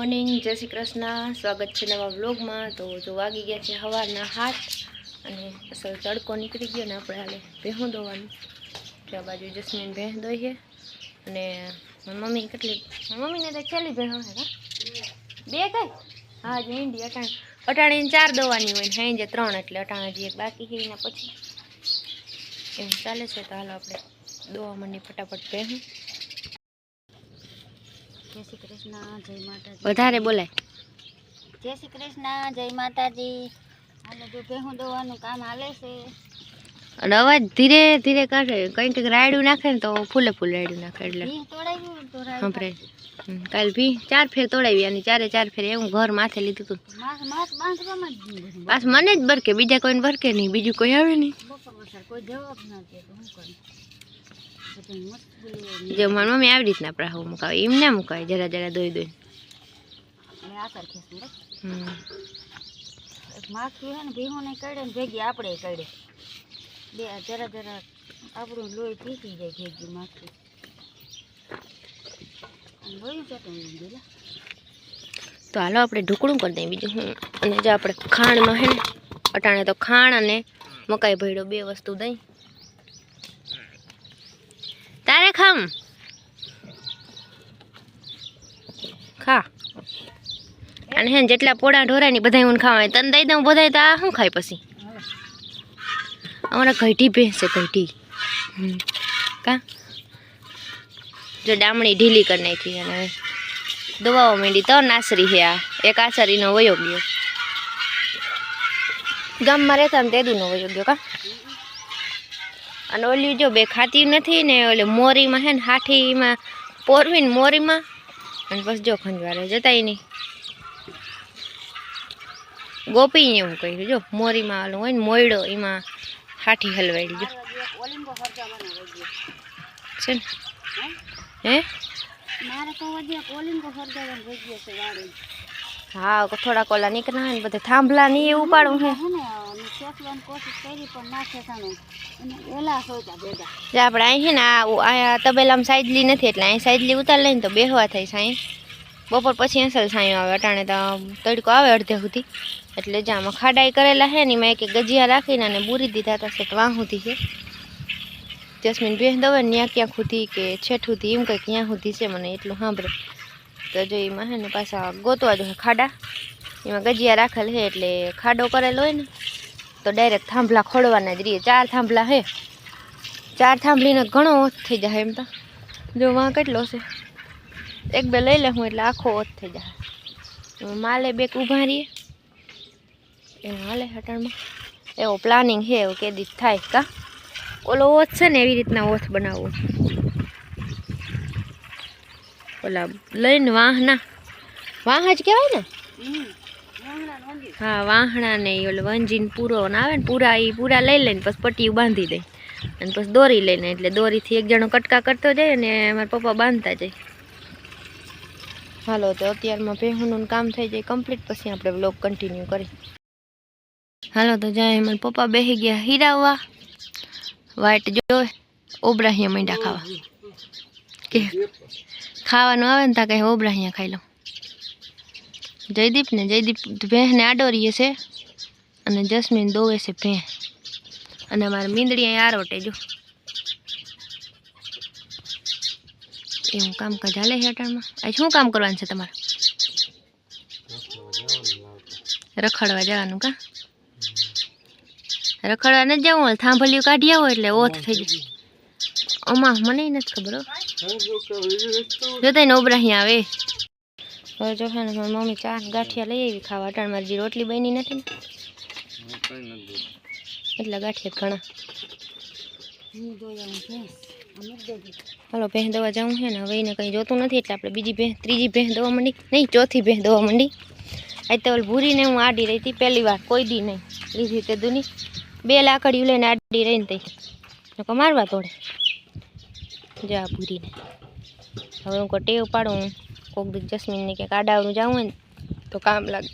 Morning. જય શ્રી કૃષ્ણ. સ્વાગત છે નવા વ્લોગમાં. તો જો વાગી ગયા છે સવારના હાથ અને અસલ તડકો નીકળી ગયો ને આપણે હાલે ભેહું દોવાનું તો આ બાજુ જસ્મીન ભેહ દોઈ અને મમ્મી કેટલી મમ્મીને તો છેલ્લી ભેહો હશે બે કઈ હા જ ઈંડી અટાણ, અટાણીને ચાર દોવાની હોય ને હા જે ત્રણ એટલે અટાણા જે એક બાકી છે એના પછી. એમ ચાલે છે તો હાલો આપણે દોવા માંડી ફટાફટ ભેહું. જય શ્રી કૃષ્ણ જય માતાજી. વધારે બોલાય જય શ્રી કૃષ્ણ જય માતાજી. હાલે જો ભેહું દોવાનું કામ હાલે છે. અને અવાજ ધીરે ધીરે કાઢે. કંઈક રાયડું નાખે ને તો ફૂલે ફૂલ રાયડું નાખે એટલે. સંભળાય કાલ ભી ચાર ફેર તોડાવી અને ચારે ચાર ફેર એવું ઘર માથે લીધું હતું પાછ મને જ બરકે બીજા કોઈને બરકે નહીં બીજું કોઈ આવે નહીં. જે મારી મમ્મી આવી રીતના પ્રાહુ મુકાવે એમ ના મુકાય જરા જરા દોઈ દોઈ માખી ને ભીહું ને કડે ને ભેગી આપણે કડે બે જરા જરા આપણું લોહી પીસી જાય ભેગી માખી તો હાલો આપણે ઢુકળું કરી દઈએ બીજું હું. અને જો આપણે ખાંડમાં હે ને અટાણે તો ખાણ અને મકાઈ ભેડો બે વસ્તુ દઈ તારે ખામ ખા અને હેન જેટલા પોળા ઢોરાય ને બધા હું ખાવાય તને દઈ દઉં બધાય તો શું ખાય પછી અમારા ઘઈટી ભેંસ ઘઈટી. કા જો ડામણી ઢીલી કરી નાખી અને દવાઓ માંડી તો નાસરી છે આ એક આસરીનો વયો ગયો ગામમાં રહેતા તેદુનો વયો ગયો કા અને ઓલી જો બે ખાતી નથી ને ઓલે મોરીમાં હે ને હાઠીમાં, પોરવીને મોરીમાં. અને બસ જો ખંજવારે જતાય નહીં. ગોપી એવું કહ્યું, જો મોરીમાં ઓલું હોય ને મોયડો, એમાં હાઠી હલવાઈ ગયો છે ને? હે? હે થોડાક ઓલા નીકળ્યા ને બધા થાંભલા નહીં ઉપાડું હે. હે આપણે અહીં છે ને, આ તબેલામાં સાઈડલી નથી, એટલે અહીં સાઈડલી ઉતાર લઈને તો બેહવા થાય સાંઈ. બપોર પછી અસલ સાંઈ આવે, અટાણે તો તડકો આવે અડધે સુધી. એટલે જે આમાં ખાડાઈ કરેલા છે ને, એમાં એક ગજિયા રાખીને અને બુરી દીધા હતા સેટ વાં છે. જસ્મીન બેહ દવે ત્યાં ક્યાં સુધી કે છેઠ સુધી, એમ કંઈક ક્યાં સુધી છે, મને એટલું સાંભળે. તો જો એમાં છે ને, પાછા ગોતવા જોઈએ ખાડા. એમાં ગજિયા રાખેલ છે, એટલે ખાડો કરેલો હોય ને તો ડાયરેક્ટ થાંભલા ખોડવાના જ રહીએ. ચાર થાંભલા હે. ચાર થાંભલીને ઘણો ઓછ થઈ જાય એમ તો. જો વાં કેટલો છે. એક બે લઈ હું એટલે આખો ઓછ થઈ જાય. માલે બેક ઊભા રહીએ. એમાં હાલે હટણમાં. એવો પ્લાનિંગ છે, એવો કેદી થાય કા. ઓલો ઓથ છે ને એવી રીતના ઓથ બનાવવો. ઓલા લઈને વાહના. વાહ જ કહેવાય ને? હા વાહણા ને ઓલો વંજીન પૂરો ને આવે ને પૂરા એ પૂરા લઈ લઈને પછી પટ્ટી બાંધી દે. અને પછી દોરી લઈને એટલે દોરીથી એક જણો કટકા કરતો જાય અને મારા પપ્પા બાંધતા જાય. હાલો તો અત્યારમાં ભેહુનું કામ થઈ જાય કમ્પ્લીટ પછી આપણે બ્લોગ કન્ટિન્યુ કરી. હાલો તો જાય મારા પપ્પા બેસી ગયા હીરાવવા વાઈટ જોય ઓબરાહિયા મંડા ખાવા. કે ખાવાનું આવે ને ત્યાં કંઈ ઓબરાહિયા ખાઈ લઉં જયદીપ ને જયદીપ ભેંસને આડોરીએ છે અને જસ્મીન દોવે છે ભેં અને અમારે મીંદડી અહીં આરોટે જો. એવું કામકાજ હાલે છે અટાણમાં? આ શું કામ કરવાનું છે તમારે? રખડવા જવાનું કા? રખડવા નથી જવું હોય થાંભલિયું કાઢી આવો એટલે ઓથ થઈ જાય. અમા, મને નથી ખબર હો. જોતા ને અહીંયા આવે. હવે જો છે ને મારી મમ્મી ચાર ગાંઠિયા લઈ આવી ખાવા. અટાણ મારી રોટલી બની નથી ને, એટલા ગાંઠિયા ઘણા. હાલો, ભેંસ દવા જવું છે ને, હવે એને કંઈ જોતું નથી, એટલે આપણે બીજી ભેં ત્રીજી ભેં દવા માંડી. નહીં, ચોથી ભેં દવા માંડી. આજ તો ભૂરીને હું આડી રહી હતી, પહેલી વાર, કોઈ દી નહીં. લીધી તે દુની. બે લાકડીયું લઈને આડી રહીને તઈ. મારવા તોડે જા ભૂરીને. હવે હું ટેવ પાડું કોક દીક જસ્મીનને ક્યાંક આડાવડું જવું હોય ને, તો કામ લાગે.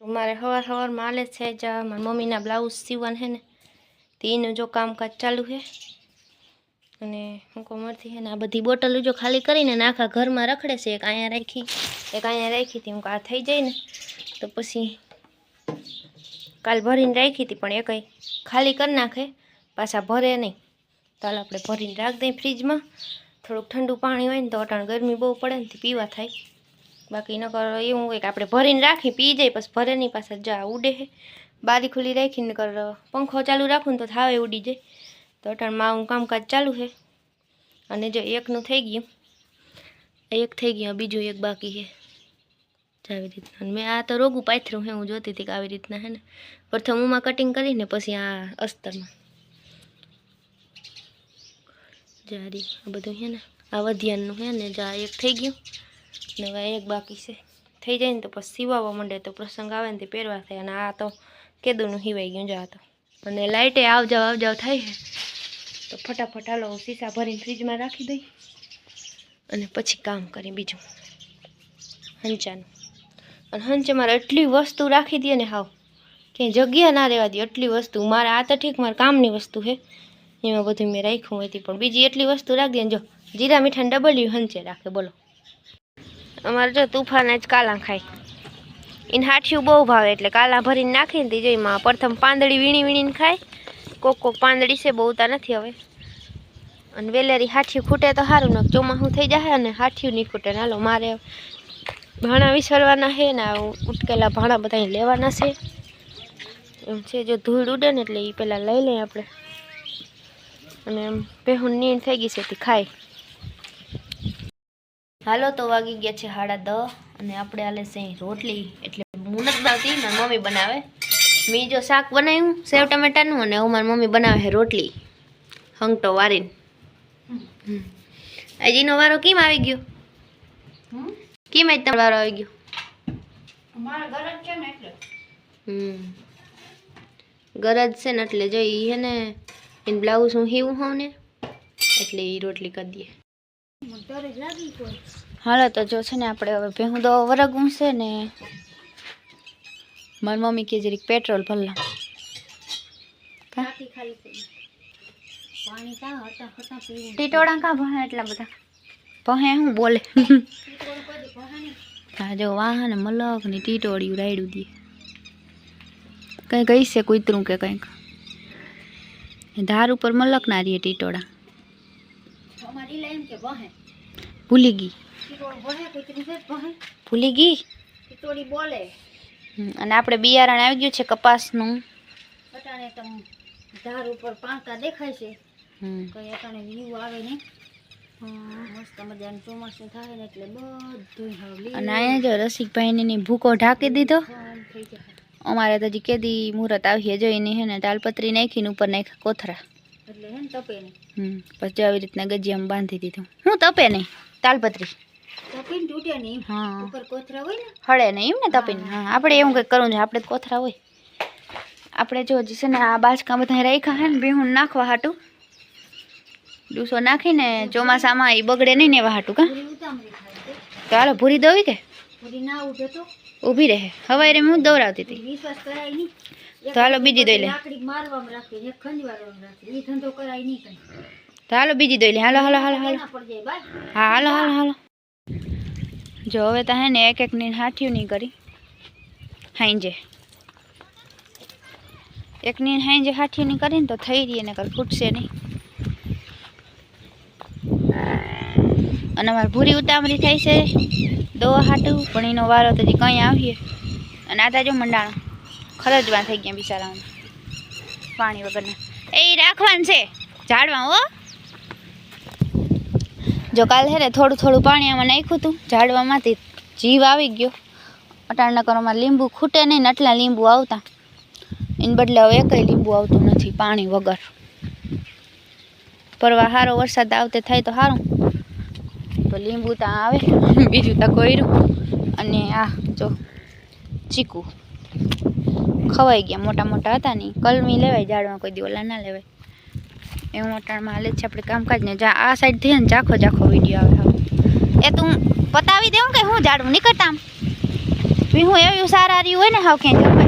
મારે સવાર સવારમાં આલે છે જ, મારી મમ્મીના બ્લાઉઝ સીવવાનું છે ને, તો જો કામકાજ ચાલુ છે. અને હું કોમરથી છે ને આ બધી બોટલો જો ખાલી કરીને આખા ઘરમાં રખડે છે, એક અહીંયા રાખી, એક અહીંયા રાખી હતી, હું આ થઈ જાય ને, તો પછી કાલ ભરીને રાખી હતી, પણ એ કંઈ ખાલી કરી નાખે, પાછા ભરે નહીં. તો આપણે ભરીને રાખી દઈએ ફ્રીજમાં. થોડુંક ઠંડુ પાણી હોય ને તો અટાણ ગરમી બહુ પડે ને પીવા થાય. બાકી ન કરો એવું હોય કે આપણે ભરીને રાખી, પી જાય, પછી ભરે નહીં પાસે જા ઉડે હે. બારી ખુલ્લી રાખીને કર, પંખો ચાલુ રાખું ને તો થાવે ઉડી જાય. તો અટાણમાં મારું કામકાજ ચાલુ છે અને જો એકનું થઈ ગયું, એક થઈ ગયું બીજું એક બાકી છે આવી રીતના. મેં આ તો રોગું પાથરું હે, હું જોતી હતી કે આવી રીતના હે ને. પ્રથમ ઉમાં કટિંગ કરીને પછી આ અસ્તરમાં. જારી આ બધું છે ને, આ વધ્યાનનું છે ને, જા એક થઈ ગયું. ને હવે એક બાકી છે. થઈ જાય ને તો પછી સીવાવા માંડે તો પ્રસંગ આવે ને તે પહેરવા થાય. અને આ તો કેદુનું હિવાઈ ગયું, જા તો. અને લાઇટે આવ જાવ આવ જાવ થાય છે. તો ફટાફટ હાલો સીસા ભરીને ફ્રીજમાં રાખી દઈ. અને પછી કામ કરી બીજું. હંચાનું. અને હંચે મારે એટલી વસ્તુ રાખી દે ને હાવ. ક્યાંય જગ્યા ના રહેવા દે, એટલી વસ્તુ. મારે આ તો ઠીક, મારે કામની વસ્તુ છે. એમાં બધું મેં રાખ્યું હતી પણ. બીજી એટલી વસ્તુ રાખી જો, જીરા મીઠાને ડબલ્યુ હંચે રાખે, બોલો. અમારે જો તુફાન જ કાલા ખાય. એને હાઠિયું બહુ ભાવે એટલે કાલા ભરીને નાખીને તે એમાં પ્રથમ પાંદડી વીણી વીણીને ખાય. કોક કોક પાંદડી છે, બહુ નથી હવે. અને વેલેરી હાઠિયું ખૂટે તો સારું ને ચોમાસું થઈ જાય અને હાઠિયું નહીં ખૂટે. ને હાલો, મારે ભાણા વિસરવાના છે ને ઉટકેલા ભાણા બધા લેવાના છે. એમ છે, જો ધૂળ ઉડે ને એટલે એ પહેલાં લઈ લઈએ આપણે. અને એમ પહેું નીણ થઈ ગઈ છે તે ખાય હાલો તો વાગી ગયા છે સાડા દહ અને આપણે આલે છે રોટલી. એટલે હું નથી બનાવતી મારી મમ્મી બનાવે. મેં જો શાક બનાવ્યું સેવ ટમેટાનું અને હું મારી મમ્મી બનાવે છે રોટલી. હંગટો વારીને. હજીનો વારો કેમ આવી ગયો? કેમ આજ તમારો વારો આવી ગયો? મારા ઘર જ છે ને એટલે. હમ. ગરજ છે ને એટલે જો ને એને બ્લાઉઝ હું હીવું હોઉં ને, એટલે એ રોટલી કરી દઈએ. હાલો, તો જો છે ને આપણે હવે ભેહું તો વરગું છે ને, મારી મમ્મી કે જરીક પેટ્રોલ ભરલા. ટીટોળા કા ભણે એટલા બધા? ભહે હું બોલે? હા જો વાહન, મલક ને ટીટોળિયું રાયડું દે. કંઈ કહીશે કૂતરું કે કંઈક? ધાર ઉપર મલક ના રહીએ ટીટોળા ભૂલી ગઈ. ભૂલી ગઈ? અને આપણે બિયારણ આવી ગયું છે કપાસનું. ધાર ઉપર પાંકા દેખાય છે. કઈ અટાણે વ્યૂ આવે ને મસ્ત મજાનું ચોમાસું થાય ને એટલે બધું અને અહીંયા જો રસિકભાઈને ભૂકો ઢાંકી દીધો. અમારે તો હજી કેદી મુહૂર્ત આવીએ જોઈને હે ને તાલપત્રી નાખીને ઉપર નાખ્યા કોથરા. એટલે હે ને તપે નહીં હમ પછી આવી રીતના ગજીયામાં બાંધી દીધું. હું તપે નહીં તાલપત્રી. તપીને તૂટે નહીં હા. ઉપર કોથરા હોય ને? હળે નહીં એમ ને તપીને? હા. આપણે એવું કંઈક કરવું છે આપણે કોથરા હોય. આપણે જો છે ને આ બાજકા બધા રાખ્યા હે ને બેહું નાખવા હાટું. ડૂસો નાખીને ચોમાસામાં એ બગડે નહીં ને એવા હાટું કા? હાલો ભૂરી દોવી કે? પૂરી ના ઉઠે તો? ઊભી રહે. હવાઈ રે હું દોરાવતી હતી. તો હાલો બીજી દોઈ લે. તો હાલો બીજી દોઈ લે. હાલો હાલો હાલો હાલો. હા હાલો હાલો હાલો. જો હવે તો હે ને એક એક ની હાથિયું નહીં કરી. હાંજે. એકની હાંજે હાથિયું નહીં કરીને તો થઈ રહી ને કર ફૂટશે નહીં. અને અમારે ભૂરી ઉતામળી થાય છે, દવા હાટું, પણ એનો વારો તો હજી કંઈ આવીએ. અને આ તાજો મંડાણો, ખરજવા થઈ ગયા બિચારાઓને, પાણી વગરના. એ રાખવાનું છે, ઝાડવા હો. જો કાલ હે ને થોડું થોડું પાણી આમાં નાખ્યું હતું, ઝાડવામાંથી જીવ આવી ગયો. અટાણના કરોમાં લીંબુ ખૂટે નહીં ને આટલા લીંબુ આવતા. એને બદલે હવે એકય લીંબુ આવતું નથી પાણી વગર. પરવા સારો વરસાદ આવતે થાય તો સારું લીંબુ ત્યાં આવે, બીજું ત્યાં કોયરું. અને આ જો ચીકુ. ખવાઈ ગયા, મોટા મોટા હતા નહીં કલમી લેવાય, ઝાડમાં કોઈ દી ઓલા ના લેવાય. એવું મોટામાં હાલે છે આપણે કામકાજ ને, જા, આ સાઈડથી ને ચાખો ચાખો વીડિયો આવે એ તું પતાવી દેવું કે હું ઝાડવું નીકળતા આમ? હું એવું સારા રહ્યું હોય ને, હાવ ક્યાંય